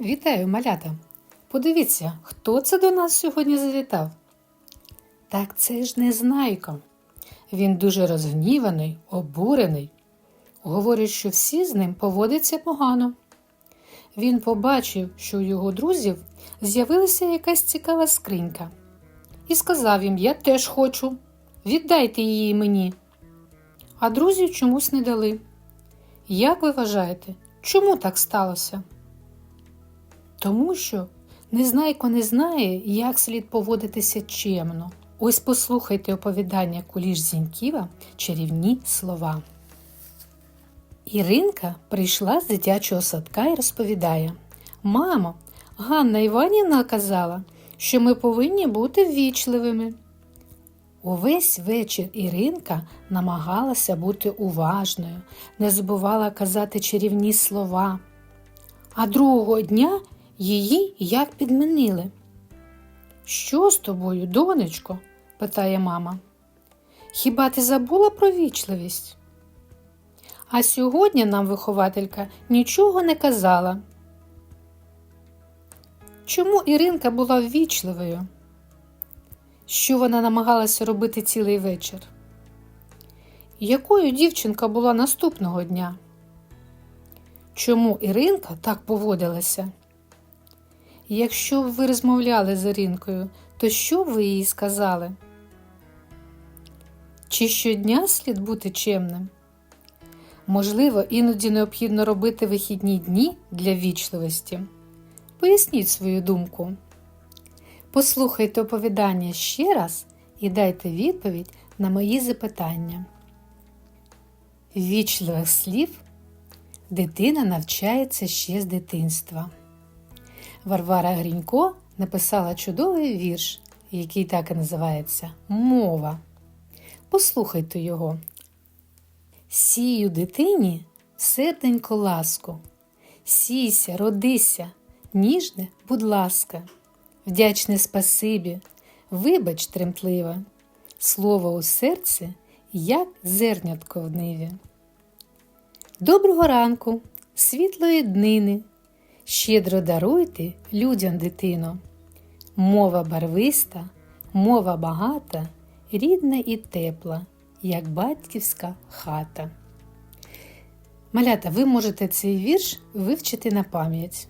Вітаю, малята! Подивіться, хто це до нас сьогодні завітав? Так це ж Незнайко. Він дуже розгніваний, обурений. Говорить, що всі з ним поводяться погано. Він побачив, що у його друзів з'явилася якась цікава скринька, і сказав їм: Я теж хочу. Віддайте її мені. А друзі чомусь не дали. Як ви вважаєте, чому так сталося? Тому що Незнайко не знає, як слід поводитися чемно. Ось послухайте оповідання Куліш Зіньківа чарівні слова. Іринка прийшла з дитячого садка і розповідає: Мамо, Ганна Іванівна казала, що ми повинні бути ввічливими. Увесь вечір Іринка намагалася бути уважною, не забувала казати чарівні слова. А другого дня її як підмінили. Що з тобою, донечко? питає мама. Хіба ти забула про вічливість? А сьогодні нам вихователька нічого не казала. Чому Іринка була ввічливою? Що вона намагалася робити цілий вечір? Якою дівчинка була наступного дня? Чому Іринка так поводилася? Якщо б ви розмовляли з Іринкою, то що б ви їй сказали? Чи щодня слід бути чемним? Можливо, іноді необхідно робити вихідні дні для вічливості. Поясніть свою думку. Послухайте оповідання ще раз і дайте відповідь на мої запитання. Вічливих слів дитина навчається ще з дитинства. Варвара Грінько написала чудовий вірш, який так і називається Мова. Послухайте його. Сію дитині серденько ласку, сійся, родися, ніжне, будь ласка, вдячне спасибі, вибач тремтливе, слово у серці, як зернятко в ниві. Доброго ранку, світлої днини, щедро даруйте людям дитино. Мова барвиста, мова багата, рідна і тепла, як батьківська хата. Малята, ви можете цей вірш вивчити на пам'ять.